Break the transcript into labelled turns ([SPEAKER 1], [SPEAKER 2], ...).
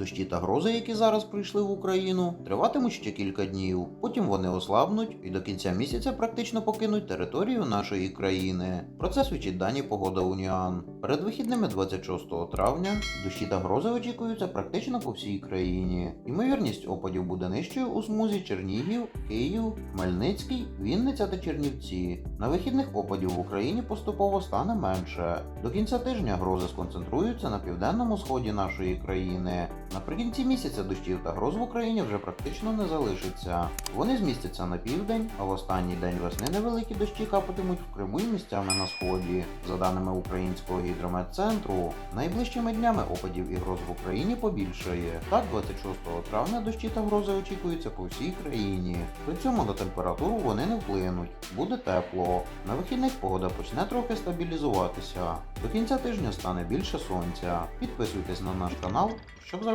[SPEAKER 1] Дощі та грози, які зараз прийшли в Україну, триватимуть ще кілька днів. Потім вони ослабнуть і до кінця місяця практично покинуть територію нашої країни. Про це свідчить дані погода Уніан. Перед вихідними 26 травня дощі та грози очікуються практично по всій країні. Ймовірність опадів буде нижчою у смузі Чернігів, Київ, Хмельницький, Вінниця та Чернівці. На вихідних опадів в Україні поступово стане менше. До кінця тижня грози сконцентруються на південному сході нашої країни. Наприкінці місяця дощів та гроз в Україні вже практично не залишиться. Вони змістяться на південь, а в останній день весни невеликі дощі капатимуть в Криму і місцями на сході. За даними українського гідрометцентру, найближчими днями опадів і гроз в Україні побільшає. Так, 26 травня дощі та грози очікуються по всій країні. При цьому на температуру вони не вплинуть. Буде тепло. На вихідних погода почне трохи стабілізуватися. До кінця тижня стане більше сонця. Підписуйтесь на наш канал, щоб